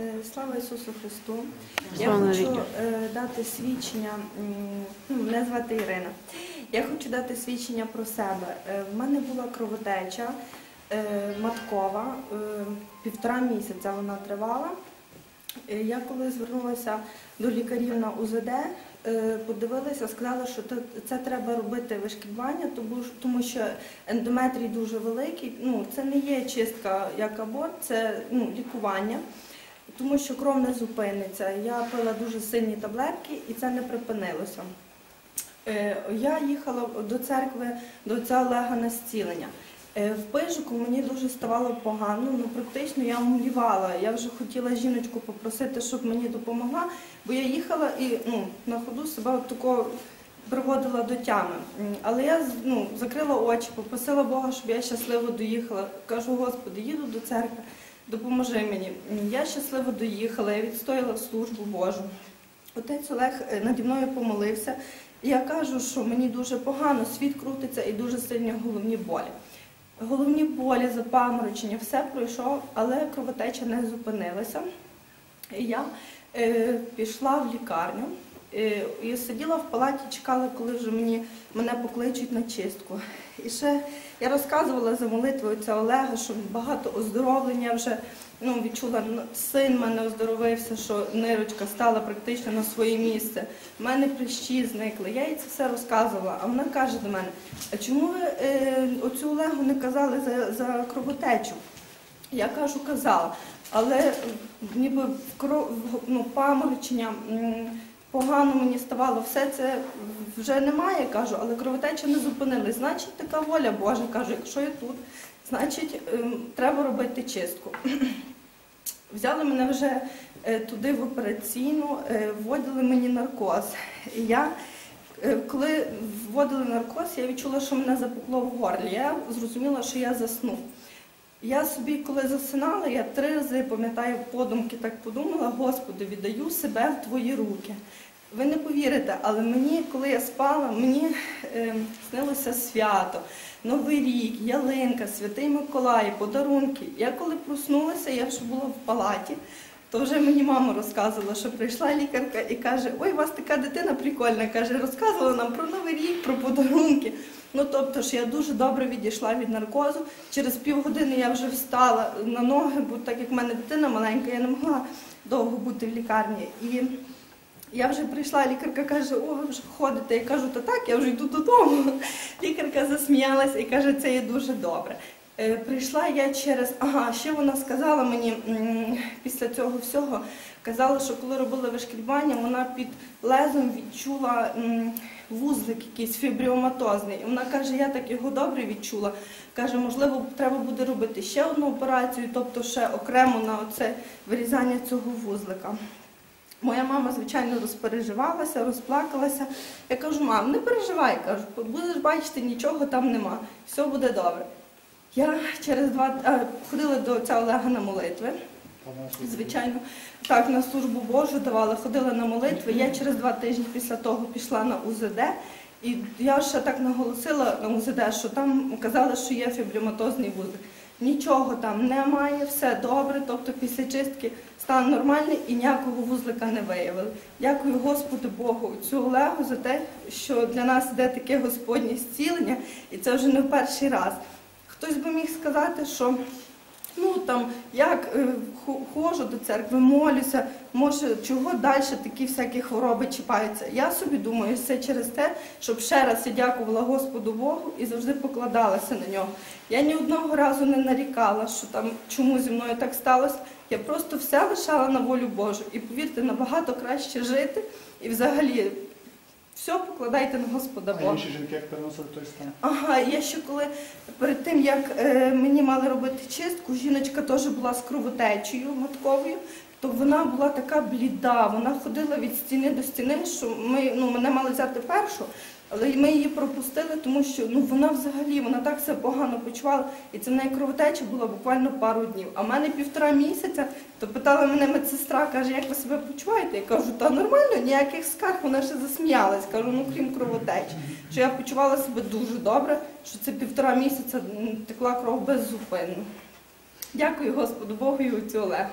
Е, Слава Ісусу Христу! Я хочу е, дати свідчення. ну, Мене звати Ірина. Я хочу дати свідчення про себе. Е, В мене була кровотеча маткова, півтора місяця вона тривала. Я коли звернулася до лікарів на УЗД, подивилися, сказали, що це треба робити вишкідування, тому тому що ендометрій дуже великий. Ну, це не є чистка як аборт, це ну, лікування, тому що кров не зупиниться. Я пила дуже сильні таблетки і це не припинилося. Е, Я їхала до церкви до отця Олега на зцілення. Е, В пижику мені дуже ставало погано, ну практично я умлівала. Я вже хотіла жіночку попросити, щоб мені допомогла, бо я їхала і ну, на ходу себе от такого приводила до тями. Але я ну, закрила очі, попросила Бога, щоб я щасливо доїхала. Кажу, Господи, їду до церкви, допоможи мені. Я щасливо доїхала, я відстояла службу Божу. Отець Олег е, наді мною помолився. Я кажу, що мені дуже погано, світ крутиться і дуже сильні головні болі. Головні болі, запаморочення, все пройшов, але кровотеча не зупинилася. І я е, пішла в лікарню і сиділа в палаті, чекала, коли вже мені, мене покличуть на чистку. І ще я розказувала за молитвою отця Олега, що багато оздоровлення вже ну, відчула, ну, син мене оздоровився, що нирочка стала практично на своє місце. У мене прищі зникли. Я їй це все розказувала. А вона каже до мене: а чому ви е, оцю Олегу не казали за, за кровотечу? Я кажу, казала, але е, ніби кров, ну, паморочення, погано мені ставало, все це вже немає, кажу, але кровотеча не зупинилась. Значить, така воля Божа, кажу, якщо я тут, значить, ем, треба робити чистку. Взяли мене вже е, туди в операційну, е, вводили мені наркоз. Я, е, коли вводили наркоз, я відчула, що мене запекло в горлі. Я зрозуміла, що я засну. Я собі, коли засинала, я три рази, пам'ятаю, подумки так подумала, Господи, віддаю себе в Твої руки. Ви не повірите, але мені, коли я спала, мені е, снилося свято, Новий рік, ялинка, святий Миколай, подарунки. Я коли проснулася, я вже була в палаті, то вже мені мама розказувала, що прийшла лікарка і каже: Ой, у вас така дитина прикольна. каже, розказувала нам про Новий рік, про подарунки. Ну тобто ж я дуже добре відійшла від наркозу. Через півгодини я вже встала на ноги, бо так як в мене дитина маленька, я не могла довго бути в лікарні. І я вже прийшла, лікарка каже, о, ви вже ходите. Я кажу, та так, я вже йду додому. Лікарка засміялася і каже, це є дуже добре. Е, Прийшла я через, ага, ще вона сказала мені після цього всього, казала, що коли робили вишкрібання, вона під лезом відчула вузлик якийсь фібріоматозний. І вона каже, я так його добре відчула. Каже, можливо, треба буде робити ще одну операцію, тобто ще окремо на оце вирізання цього вузлика. Моя мама, звичайно, розпереживалася, розплакалася. Я кажу, мам, не переживай, кажу, будеш бачити, нічого там нема, все буде добре. Я через два е, ходила до отця Олега на молитви. Звичайно, так на службу Божу давала, ходила на молитви. Я через два тижні після того пішла на УЗД. І я ще так наголосила на УЗД, що там казали, що є фібріматозний вузлик. Нічого там немає, все добре. Тобто після чистки стан нормальний і ніякого вузлика не виявили. Дякую Господу Богу, цю Олегу за те, що для нас йде таке Господнє зцілення, і це вже не в перший раз. Хтось би міг сказати, що ну там як е, ходжу до церкви, молюся, може чого далі такі всякі хвороби чіпаються. Я собі думаю, все через те, щоб ще раз я дякувала Господу Богу і завжди покладалася на нього. Я ні одного разу не нарікала, що там чому зі мною так сталося. Я просто все лишала на волю Божу. І повірте, набагато краще жити і взагалі все покладайте на Господа А інші жінки як переносили той стан? Ага, я ще коли перед тим як е, мені мали робити чистку, жіночка теж була з кровотечею матковою, то вона була така бліда. Вона ходила від стіни до стіни, що ми ну мене мали взяти першу, але ми її пропустили, тому що ну вона взагалі вона так себе погано почувала, і це в неї кровотеча була буквально пару днів. А в мене півтора місяця, то питала мене медсестра, каже, як ви себе почуваєте? Я кажу, та нормально, ніяких скарг. Вона ще засміялась. Кажу, ну крім кровотечі. Що я почувала себе дуже добре, що це півтора місяця текла кров беззупинно. Дякую Господу Богу і отцю Олегу.